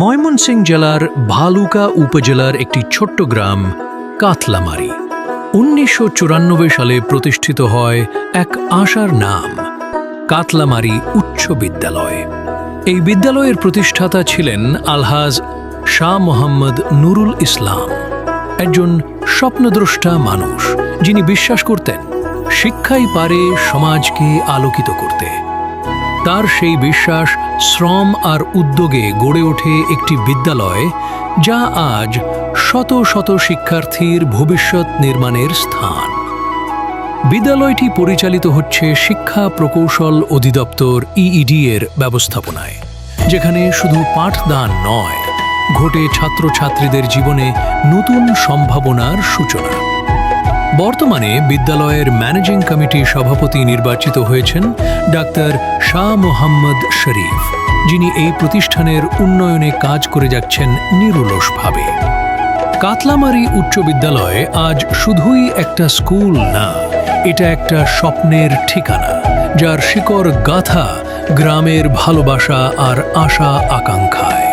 ময়মনসিংহ জেলার ভালুকা উপজেলার একটি ছোট্ট গ্রাম, কাতলামারি। উনিশশো চুরানব্বই সালে প্রতিষ্ঠিত হয় এক আশার নাম, কাতলামারি উচ্চ বিদ্যালয়। এই বিদ্যালয়ের প্রতিষ্ঠাতা ছিলেন আলহাজ শাহ মোহাম্মদ নুরুল ইসলাম, একজন স্বপ্নদ্রষ্টা মানুষ যিনি বিশ্বাস করতেন, শিক্ষাই পারে সমাজকে আলোকিত করতে। তার সেই বিশ্বাস শ্রম আর উদ্যোগে গড়ে ওঠে একটি বিদ্যালয়, যা আজ শত শত শিক্ষার্থীর ভবিষ্যৎ নির্মাণের স্থান। বিদ্যালয়টি পরিচালিত হচ্ছে শিক্ষা প্রকৌশল অধিদপ্তর ইইডি এর ব্যবস্থাপনায়, যেখানে শুধু পাঠদান নয়, ঘটে ছাত্রছাত্রীদের জীবনে নতুন সম্ভাবনার সূচনা। বর্তমানে বিদ্যালয়ের ম্যানেজিং কমিটি সভাপতি নির্বাচিত হয়েছেন ডাক্তার শাহ মোহাম্মদ শরীফ, যিনি এই প্রতিষ্ঠানের উন্নয়নে কাজ করে যাচ্ছেন নিরুলসভাবে। কাতলামারি উচ্চ বিদ্যালয় আজ শুধুই একটা স্কুল না, এটা একটা স্বপ্নের ঠিকানা, যার শিকড় গাথা গ্রামের ভালোবাসা আর আশা আকাঙ্ক্ষায়